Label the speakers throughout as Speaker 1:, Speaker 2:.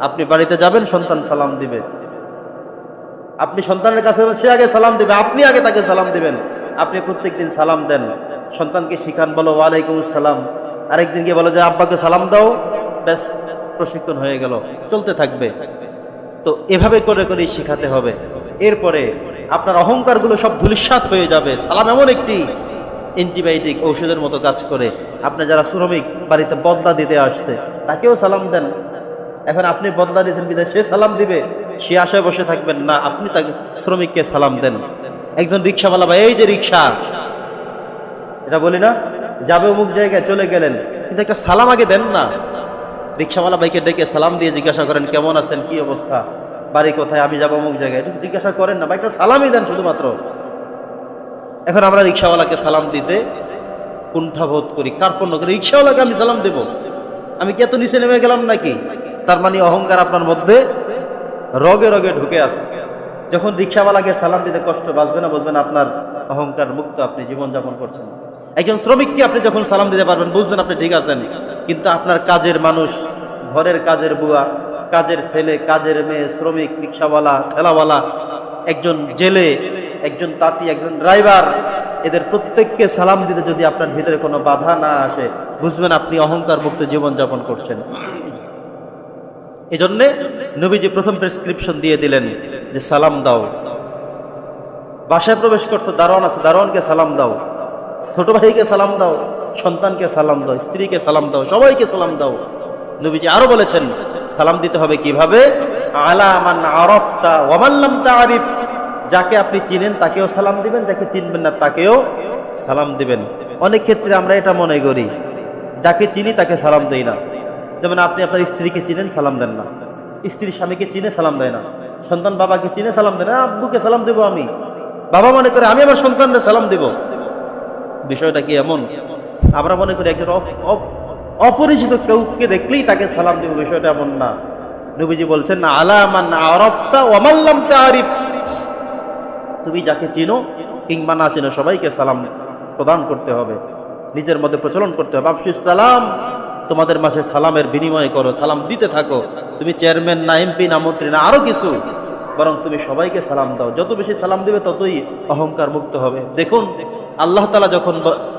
Speaker 1: আপনি বাড়িতে যাবেন, সন্তান সালাম দিবে। আপনি সন্তানের কাছে সে আগে সালাম দিবে, আপনি আগে তাকে সালাম দিবেন। আপনি প্রত্যেকদিন সালাম দেন। সন্তানকে শিখান, বলো, ওয়ালাইকুম সালাম আরেকদিন গিয়ে বলো যে, আব্বাকে সালাম দাও। ব্যাস, প্রশিক্ষণ হয়ে গেল। চলতে থাকবে। তো এভাবে করে করে শিখাতে হবে। এরপরে আপনার অহংকারগুলো সব ধুলিস্বাত হয়ে যাবে। সালাম এমন একটি অ্যান্টিবায়োটিক ঔষধের মতো কাজ করে। আপনি যারা শ্রমিক, বাড়িতে বদলা দিতে আসছে, তাকেও সালাম দেন। এখন আপনি বদলা দিয়েছেন বিদায়, সে সালাম দিবে, সে আশায় বসে থাকবেন। না, আপনি তাকে শ্রমিককে সালাম দেন। একজন রিক্সাওয়ালা ভাই, এই যে রিক্সা। এটা বলি না, যাবে অমুক জায়গায়, চলে গেলেন। কিন্তু একটা সালাম আগে দেন না। রিক্সাওয়ালা ভাইকে ডেকে সালাম দিয়ে জিজ্ঞাসা করেন, কেমন আছেন? কি অবস্থা? বাড়ি কোথায়? আমি যাব অমুক জায়গায়? জিজ্ঞাসা করেন না বা একটা সালামই দেন শুধুমাত্র। এখন আমরা রিক্সাওয়ালাকে সালাম দিতে কুণ্ঠাবোধ করি, কার্পণ্য করি, রিক্সাওয়ালাকে আমি সালাম দেব। আমি কি এত নিচে নেমে গেলাম নাকি? তার মানে অহংকার আপনার মধ্যে রগে রগে ঢুকে আছে। যখন রিক্সাওয়ালাকে সালাম দিতে কষ্ট, বাঁচবে না, বলবেন আপনার অহংকার মুক্ত, আপনি জীবনযাপন করছেন একজন শ্রমিককে আপনি যখন সালাম দিতে পারবেন, বুঝবেন আপনি ঠিক আছেন। কিন্তু আপনার কাজের মানুষ, ঘরের কাজের বুয়া, কাজের ছেলে, কাজের মেয়ে, শ্রমিক, রিক্সাওয়ালা, ঠেলাওয়ালা, একজন জেলে, একজন তাঁতি, একজন ড্রাইভার, এদের প্রত্যেককে সালাম দিতে যদি আপনার ভিতরে কোনো বাধা না আসে, বুঝবেন আপনি অহংকার মুক্ত জীবনযাপন করছেন। এজন্যে নবীজি প্রথম প্রেসক্রিপশন দিয়ে দিলেন যে সালাম দাও। বাসায় প্রবেশ করছ, দারোয়ান আছে, দারোয়ানকে সালাম দাও। ছোট ভাইকে সালাম দাও, সন্তানকে সালাম দাও, স্ত্রীকে সালাম দাও, সবাইকে সালাম দাও। নবীজি আরও বলেছেন, সালাম দিতে হবে কীভাবে? আলামান যাকে আপনি চিনেন তাকেও সালাম দিবেন, যাকে চিনবেন না তাকেও সালাম দিবেন। অনেক ক্ষেত্রে আমরা এটা মনে করি, যাকে চিনি তাকে সালাম দেই না। যেমন আপনি আপনার স্ত্রীকে চিনেন, সালাম দেন না। স্ত্রী স্বামীকে চিনে, সালাম দেয় না। সন্তান বাবাকে চিনে, সালাম দেয় না। আব্বুকে সালাম দেবো আমি। বাবা মনে করে, আমি আমার সন্তানদের সালাম দেব। বিষয়টা কি এমন? আমরা মনে করি একজন অপ- অপ- অপরিচিত কেউকে দেখলেই তাকে সালাম দেব, বিষয়টা এমন না। নবীজি বলছেন তুমি যাকে চিনো কিংবা না চিনো, সবাইকে সালাম প্রদান করতে হবে। নিজের মধ্যে প্রচলন করতে হবে। আফসুস সালাম তোমাদের মাঝে সালামের বিনিময় করো, সালাম দিতে থাকো। তুমি চেয়ারম্যান না, এমপি না, মন্ত্রী না, আরও কিছু। বরং তুমি সবাইকে সালাম দাও। যত বেশি সালাম দিবে, ততই অহংকার মুক্ত হবে। দেখুন, আল্লাহ তালা যখন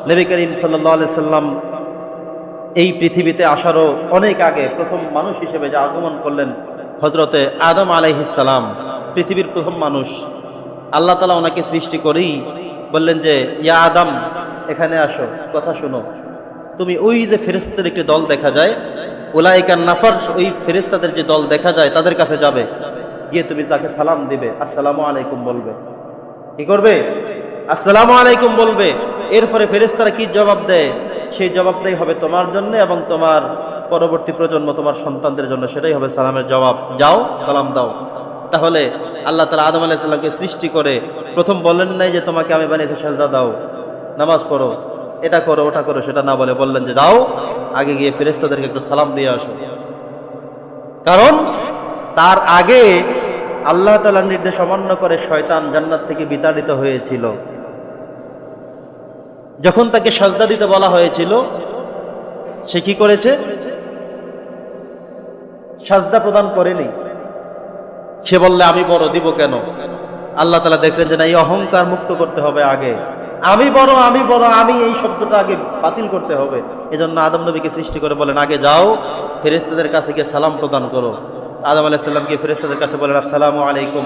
Speaker 1: নবী করিম সাল্লাহ সাল্লাম এই পৃথিবীতে আসারও অনেক আগে প্রথম মানুষ হিসেবে যে আগমন করলেন হজরতে আদম আলাইহিসালাম পৃথিবীর প্রথম মানুষ। আল্লাহ তালা ওনাকে সৃষ্টি করেই বললেন যে, ইয়া আদম, এখানে আসো, কথা শোনো। তুমি ওই যে ফেরেস্তাদের একটি দল দেখা যায় ওলাইকান নাফার ওই ফেরেস্তাদের যে দল দেখা যায়, তাদের কাছে যাবে। গিয়ে তুমি তাকে সালাম দিবে, আসসালামু আলাইকুম বলবে। কি করবে? আসসালামু আলাইকুম বলবে। এরপরে ফেরেস্তারা কি জবাব দেয়? সেই জবাবটাই হবে তোমার জন্য এবং তোমার পরবর্তী প্রজন্ম, তোমার সন্তানদের জন্য। সেটাই হবে সালামের জবাব। যাও, সালাম দাও। তাহলে আল্লাহ তালা আদম আলাইসাল্লামকে সৃষ্টি করে প্রথম বলেন নাই যে, তোমাকে আমি বানিয়েছি সাজদা দাও। নামাজ পড়ো। এটা করো, ওটা করো, সেটা না বলে বললেন যে যাও, আগে গিয়ে ফেরেস্তাদেরকে একটু সালাম দিয়ে আসো। কারণ তার আগে আল্লাহ তালার নির্দেশ অমান্য করে শয়তান জান্নাত থেকে বিতাড়িত হয়েছিল। যখন তাকে সাজদা দিতে বলা হয়েছিল, সে কি করেছে? সাজদা প্রদান করেনি। সে বললে, আমি বড় দিব কেন? আল্লাহ তালা দেখলেন যে না, এই অহংকার মুক্ত করতে হবে আগে। আমি বড় আমি বড়, আমি এই শব্দটা আগে বাতিল করতে হবে। এজন্য আদম নবীকে সৃষ্টি করে বলেন, আগে যাও ফেরেস্তাদের কাছে গিয়ে সালাম প্রদান করো। আদম আলাইসাল্লাম গিয়ে ফেরেস্তাদের কাছে বলেন, আসসালামু আলাইকুম।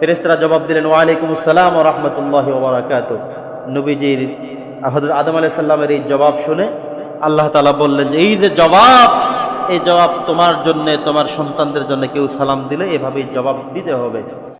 Speaker 1: ফেরেস্তারা জবাব দিলেন, ওয়ালাইকুম আসসালাম ও রহমতুল্লাহ ওবরাকাত নবীজির হজরত আদম আলাইসাল্লামের এই জবাব শুনে আল্লাহ তালা বললেন যে, এই যে জবাব, এই জবাব তোমার জন্য, তোমার সন্তানদের জন্য কেউ সালাম দিলে এভাবেই জবাব দিতে হবে।